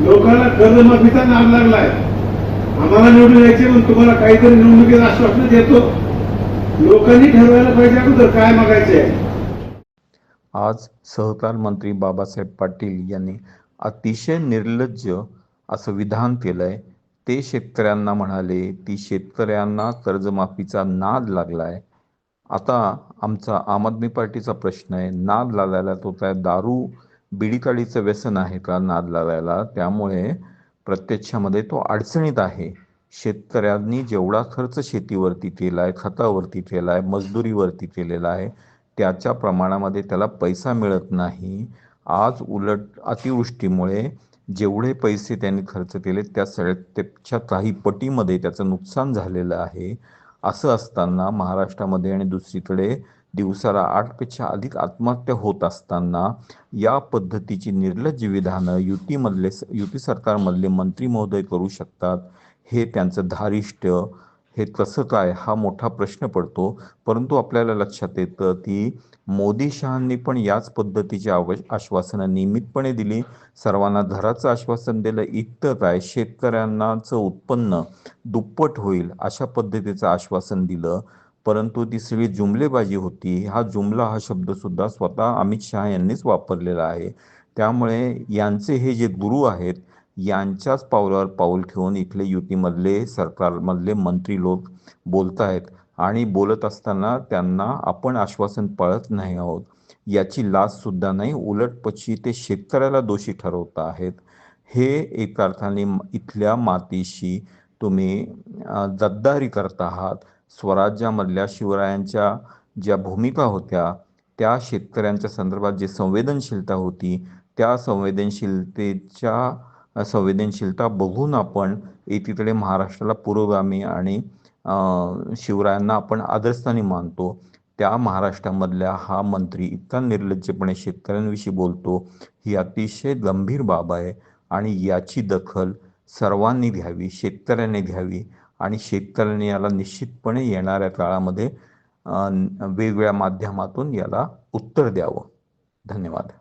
लोकांना कर्जमाफीचा नाद लागलाय. आम्हाला निवडून यायचे म्हणून तुम्हाला काहीतरी निवडणुकीत आश्वासन देतो. लोकांनी ठरवायला पाहिजे अगोदर काय मागायचे आज सहकार मंत्री बाबासाहेब पाटील यांनी अतिशय निर्लज्ज असं विधान केलंय. ते शेतकऱ्यांना म्हणाले ती शेतकऱ्यांना कर्जमाफीचा नाद लागलाय. आता आमचा आम आदमी पार्टीचा प्रश्न आहे. नाद लागायला तो त्या दारू बिडीकाडीचं व्यसन आहे का नाद लावायला. त्यामुळे प्रत्यक्षामध्ये तो अडचणीत आहे. शेतकऱ्यांनी जेवढा खर्च शेतीवरती केला आहे खतावरती केला आहे मजदुरीवरती केलेला आहे त्याच्या प्रमाणामध्ये त्याला पैसा मिळत नाही. आज उलट अतिवृष्टीमुळे जेवढे पैसे त्यांनी खर्च केले त्या सगळ्या त्याच्या काही पटीमध्ये त्याचं नुकसान झालेलं आहे. असं असताना महाराष्ट्रामध्ये आणि दुसरीकडे दिवसाला आठपेक्षा अधिक आत्महत्या होत असताना या पद्धतीची निर्लज्ज विधानं युतीमधले युती सरकारमधले मंत्री महोदय करू शकतात हे त्यांचं धारिष्ट्य. हे कसं काय? हा मोठा प्रश्न पडतो. परंतु आपल्याला लक्षात येतं की मोदी शहांनी पण याच पद्धतीची आव आश्वासनं नियमितपणे दिली. सर्वांना घराचं आश्वासन दिलं. इतकं काय? शेतकऱ्यांनाचं उत्पन्न दुप्पट होईल अशा पद्धतीचं आश्वासन दिलं. परंतु ती सगळी जुमलेबाजी होती. हा जुमला हा शब्द सुद्धा स्वतः अमित शहा यांनीच वापरलेला आहे. त्यामुळे यांचे हे जे गुरु आहेत यांच्याच पावलावर पाऊल ठेवून इथले युतीमधले सरकारमधले मंत्री लोक बोलत आहेत आणि बोलत असताना त्यांना आपण आश्वासन पाळत नाही आहोत. याची लाज सुद्धा नाही उलटपची ते शेतकऱ्याला दोषी ठरवत आहेत. हे एका अर्थाने इथल्या मातीशी तुम्ही जद्दारी करत आहात. स्वराज्यामधल्या शिवरायांच्या ज्या भूमिका होत्या त्या शेतकऱ्यांच्या संदर्भात जी संवेदनशीलता होती त्या संवेदनशीलतेच्या संवेदनशीलता बघून आपण एकीकडे महाराष्ट्राला पुरोगामी आणि शिवरायांना आपण आदरस्थानी मानतो. त्या महाराष्ट्रामधल्या हा मंत्री इतका निर्लज्जपणे शेतकऱ्यांविषयी बोलतो ही अतिशय गंभीर बाब आहे आणि याची दखल सर्वांनी घ्यावी शेतकऱ्यांनी घ्यावी. आणि शेतकऱ्यांनी याला निश्चितपणे येणाऱ्या काळामध्ये वेगवेगळ्या माध्यमातून याला उत्तर द्यावं. धन्यवाद.